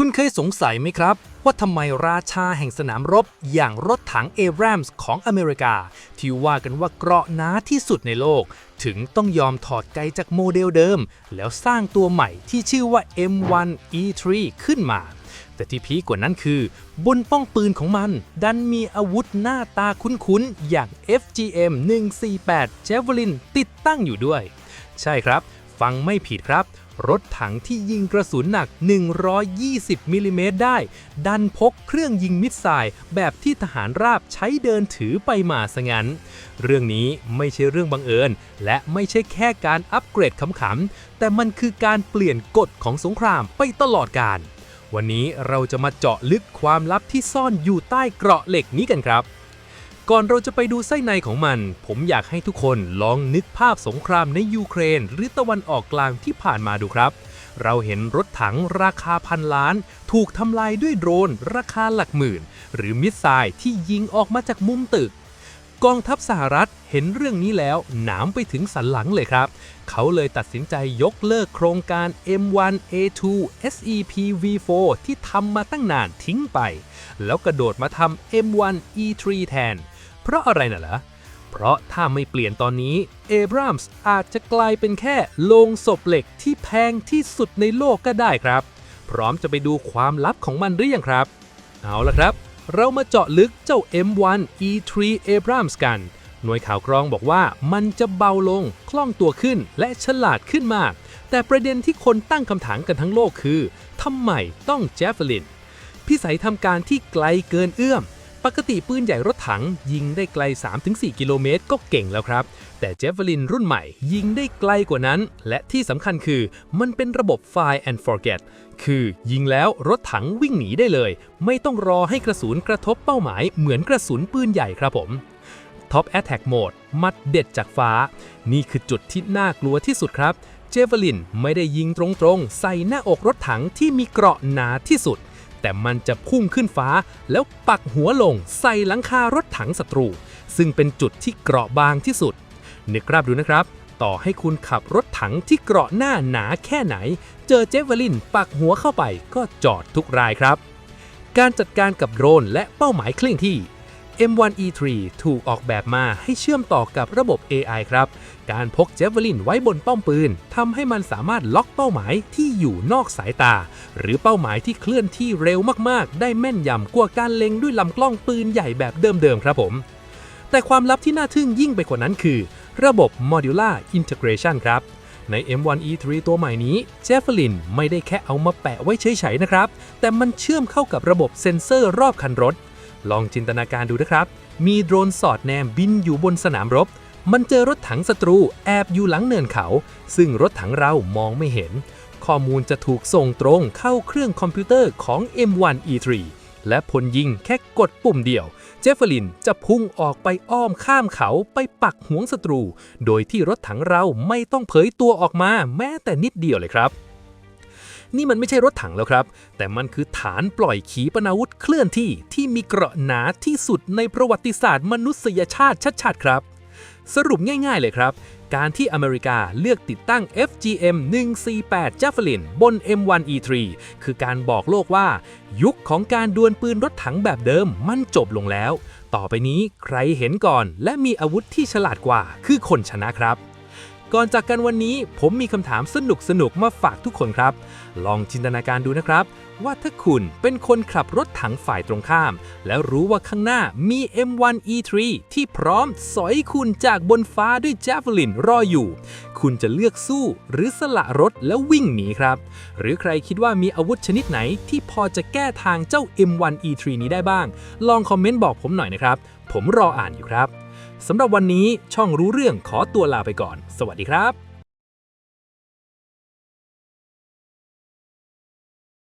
คุณเคยสงสัยไหมครับ ว่าทำไมราชาแห่งสนามรบอย่างรถถังเอ r รมส์ของอเมริกา ที่ว่ากันว่าเกราะหนาที่สุดในโลก ถึงต้องยอมถอดไกจากโมเดลเดิม แล้วสร้างตัวใหม่ที่ชื่อว่า M1E3 ขึ้นมา แต่ที่พีกว่านั้นคือ บนป้องปืนของมัน ดันมีอาวุธหน้าตาคุ้นๆ อย่าง FGM 148 Javelin ติดตั้งอยู่ด้วย ใช่ครับ ฟังไม่ผิดครับ รถถังที่ยิงกระสุนหนัก 120 มิลลิเมตรได้ ดันพกเครื่องยิงมิสไซล์แบบที่ทหารราบใช้เดินถือไปมาซะงั้นเรื่องนี้ไม่ใช่เรื่องบังเอิญ และไม่ใช่แค่การอัปเกรดขำๆ แต่มันคือการเปลี่ยนกฎของสงครามไปตลอดกาลวันนี้เราจะมาเจาะลึกความลับที่ซ่อนอยู่ใต้เกราะเหล็กนี้กันครับ ก่อนเราจะไปดูไส้ในของมัน ผมอยากให้ทุกคนลองนึกภาพสงครามในยูเครน หรือตะวันออกกลางที่ผ่านมาดูครับ เราเห็นรถถังราคาพันล้าน ถูกทำลายด้วยโดรน ราคาหลักหมื่น หรือมิสไซล์ที่ยิงออกมาจากมุมตึก กองทัพสหรัฐเห็นเรื่องนี้แล้วหนามไปถึงสันหลังเลยครับ เขาเลยตัดสินใจยกเลิกโครงการ M1A2 SEPV4 ที่ทำมาตั้งนานทิ้งไป แล้วกระโดดมาทำ M1E3 แทน เพราะอะไรน่ะเหรอเพราะถ้าไม่เปลี่ยนตอนนี้ เอบรามส์อาจจะกลายเป็นแค่โลงศพเหล็กที่แพงที่สุดในโลกก็ได้ครับ พร้อมจะไปดูความลับของมันหรือยังครับ เอาละครับ เรามาเจาะลึกเจ้า M1E3 Abrams กัน หน่วยข่าวกรองบอกว่ามันจะเบาลง คล่องตัวขึ้นและฉลาดขึ้นมาก แต่ประเด็นที่คนตั้งคำถามกันทั้งโลกคือทำไมต้อง Javelin พิสัยทำการที่ไกลเกินเอื้อม ปกติปืนใหญ่รถถังยิงได้ไกล 3-4 กิโลเมตรก็เก่งแล้วครับ แต่เจฟเฟลินรุ่นใหม่ยิงได้ไกลกว่านั้น และที่สำคัญคือมันเป็นระบบ Fire and Forget คือยิงแล้วรถถังวิ่งหนีได้เลย ไม่ต้องรอให้กระสุนกระทบเป้าหมายเหมือนกระสุนปืนใหญ่ครับผม Top Attack Mode มัดเด็ดจากฟ้า นี่คือจุดที่น่ากลัวที่สุดครับ เจเวลินไม่ได้ยิงตรงๆ ใส่หน้าอกรถถังที่มีเกราะหนาที่สุด แต่มันจะพุ่งขึ้นฟ้า แล้วปักหัวลงใส่หลังคารถถังศัตรู ซึ่งเป็นจุดที่เกราะบางที่สุดนึกราบดูนะครับ ต่อให้คุณขับรถถังที่เกราะหน้าหนาแค่ไหน เจอเจเวลินปักหัวเข้าไปก็จอดทุกรายครับ การจัดการกับโดรนและเป้าหมายเคลื่อนที่ M1E3 ถูกออกแบบมาให้เชื่อมต่อกับระบบ AI ครับ การพกเจฟเวลินไว้บนป้อมปืนทำให้มันสามารถล็อกเป้าหมายที่อยู่นอกสายตา หรือเป้าหมายที่เคลื่อนที่เร็วมากๆ ได้แม่นยำกว่าการเล็งด้วยลำกล้องปืนใหญ่แบบเดิมๆครับผม แต่ความลับที่น่าทึ่งยิ่งไปกว่านั้นคือ ระบบ Modular Integration ครับใน M1E3 ตัวใหม่นี้เจฟเฟลินไม่ได้แค่เอามาแปะไว้เฉยๆนะครับ แต่มันเชื่อมเข้ากับระบบเซ็นเซอร์รอบคันรถ ลองจินตนาการดูนะครับ มีโดรนสอดแนมบินอยู่บนสนามรบ มันเจอรถถังศัตรูแอบอยู่หลังเนินเขา ซึ่งรถถังเรามองไม่เห็น ข้อมูลจะถูกส่งตรงเข้าเครื่องคอมพิวเตอร์ของ M1E3 และพลยิงแค่กดปุ่มเดียว เจฟเฟลินจะพุ่งออกไปอ้อมข้ามเขาไปปักหวงศัตรู โดยที่รถถังเราไม่ต้องเผยตัวออกมาแม้แต่นิดเดียวเลยครับ นี่มันไม่ใช่รถถังแล้วครับ แต่มันคือฐานปล่อยขีปนาวุธเคลื่อนที่ที่มีเกราะหนาที่สุดในประวัติศาสตร์มนุษยชาติชัดๆครับ สรุปง่ายๆเลยครับ การที่อเมริกาเลือกติดตั้ง FGM 148 Javelin บน M1E3 คือการบอกโลกว่า ยุคของการดวลปืนรถถังแบบเดิมมันจบลงแล้ว ต่อไปนี้ใครเห็นก่อน และมีอาวุธที่ฉลาดกว่า คือคนชนะครับ ก่อนจากกันวันนี้ผมมีคำถามสนุกสนุกๆมาฝากทุกคนครับ ลองจินตนาการดูนะครับ ว่าถ้าคุณเป็นคนขับรถถังฝ่ายตรงข้าม แล้วรู้ว่าข้างหน้ามี M1E3 ที่พร้อมสอยคุณจากบนฟ้าด้วย Javelin รออยู่ คุณจะเลือกสู้หรือสละรถแล้ววิ่งหนีครับ หรือใครคิดว่ามีอาวุธชนิดไหนที่พอจะแก้ทางเจ้า M1E3 นี้ได้บ้าง ลองคอมเมนต์บอกผมหน่อยนะครับ ผมรออ่านอยู่ครับ สำหรับวันนี้ช่องรู้เรื่องขอตัวลาไปก่อน สวัสดีครับ